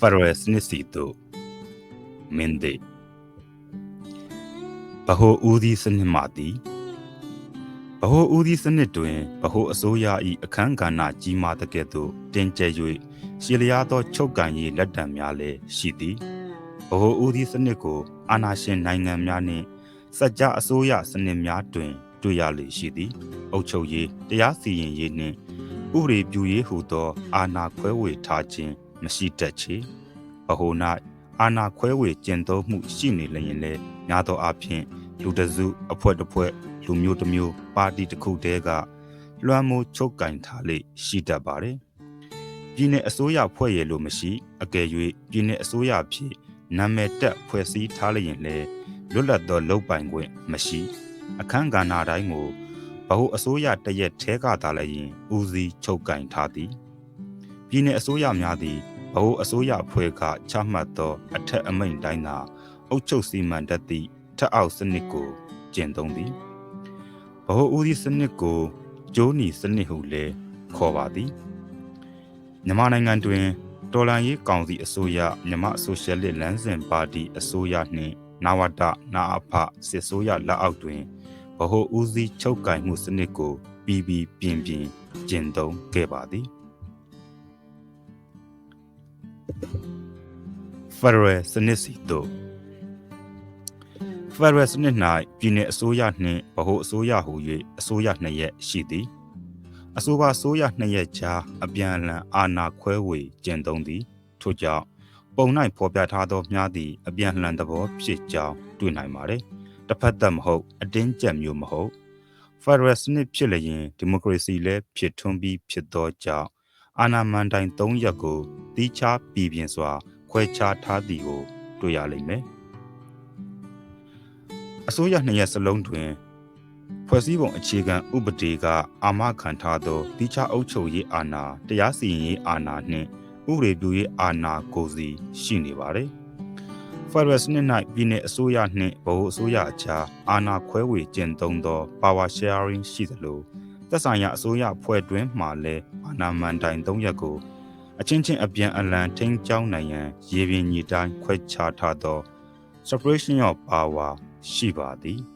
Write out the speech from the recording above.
ဖရယ်စနစ်စီတို့မင်းဒေဘဟုဦးဒီစနစ်မှသည်ဘဟုဦးဒီစနစ်တွင်ဘဟုအစိုးရ၏အခမ်းကဏ္ဍကြီးမားသကဲ့သို့တင်ကျဲ၍ရှည်လျားသောချုပ်ကန်ရေးလက်တံများလည်းရှိသည်ဘဟုဦးဒီစနစ်ကိုအာဏာရှင်နိုင်ငံများနှင့်စัจ जा အစိုးရစနစ်များတွင် တွေ့ရလေရှိသည်အုပ်ချုပ်ရေးတရားစီရင်ရေးနှင့်ဥပဒေပြုရေးဟုသော အာဏာခွဲဝေထားခြင်း မရှိတတ်ချေဘဟု၌အာဏာခွဲဝေကျင့်သုံးမှုရှိနေလျင်လည်းများသောအားဖြင့်လူတစုအဖွဲ့တစ်ဖွဲ့လူမျိုးတစ်မျိုးပါတီတစ်ခုတည်းကလွှမ်းမိုးချုပ်ကင်ထားလေရှိတတ်ပါတယ်ပြည်내အစိုးရဖွဲ့ရလို့မရှိအကယ်၍ပြည်내အစိုးရဖြစ်နာမည်တက်ဖွဲ့စည်းထားလျင်လည်းလွတ်လပ်သောလုပ်ပိုင်ခွင့်မရှိ အခန်းကဏ္ဍတိုင်းကိုဘဟုအစိုးရတရက်ထဲကသာလည်းဦးစီးချုပ်ကင်ထားသည် ပြည်내အစိုးရများသည်ဘဟုအစိုးရဖွဲ့ကချမှတ်သော အထက်အမိန့်တိုင်းသာအုပ်ချုပ်စီမံတတ်သည့်ထက်အောက်စနစ်ကိုကျင့်သုံးသည်ဘဟုဦးစီးစနစ်ကိုကျိုးနီစနစ်ဟုလည်းခေါ်ပါသည်မြန်မာနိုင်ငံတွင်တော်လန်ရေးကောင်စီအစိုးရမြန်မာဆိုရှယ်လစ်လမ်းစဉ်ပါတီအစိုးရနှင့်နဝတနာအဖစစ်ဆိုရလက်အောက်တွင်ဗဟိုဦးစီးချုပ်ကင်မှုစနစ်ကို ပြီးပြီးပြင်းပြင်းကျင့်သုံးခဲ့ပါသည် Federal စနစ်စီတို့ Federal စနစ်၌ပြည်내အစိုးရနှင့်ဗဟိုအစိုးရဟူ၍အစိုးရနှစ်ရက်ရှိသည်အဆိုပါဆိုးရနှစ်ရက်ကြားအပြန်အလှန်အာဏာခွဲဝေကျင့်သုံးသည်ထို့ကြောင့်ပုံ၌ဖော်ပြထားသောမြားသည့်အပြန်အလှန်သဘောဖြစ်ကြောင်းတွေ့နိုင်ပါတယ်တစ်ဖက်သက်မဟုတ်အတင်းကျပ်မျိုးမဟုတ် Federal စနစ်ဖြစ်လျင်ဒီမိုကရေစီလည်းဖြစ်ထွန်းပြီးဖြစ်သောကြောင့်အာဏာမန်တိုင်၃ရက်ကိုတီးခြားပြည်ပြင်းစွာ ခွဲခြားထားသည်ကိုတွေ့ရလိမ့်မယ်အစိုးရနှစ်ရက်စလုံးတွင်ဖွဲ့စည်းပုံအခြေခံဥပဒေကအာမခံထားသောတိကျအုပ်ချုပ်ရေးအာဏာတရားစီရင်ရေးအာဏာနှင့်ဥပဒေပြုရေးအာဏာကိုစီရှိနေပါတယ်။ Federal စနစ်၌ပြည်내အစိုးရနှင့်ဗဟိုအစိုးရအကြားအာဏာခွဲဝေကျင့်သုံးသော power sharing ရှိသလိုသက်ဆိုင်ရာအစိုးရဖွဲ့တွင်းမှလည်းအာဏာမန်တိုင်၃ရက်ကို အချင်းချင်းအပြန်အလှန်ထိန်းကျောင်းနိုင်ရန်ရေပြင်ညီတိုင်းခွဲခြားထားသော separation of power ရှိပါသည်။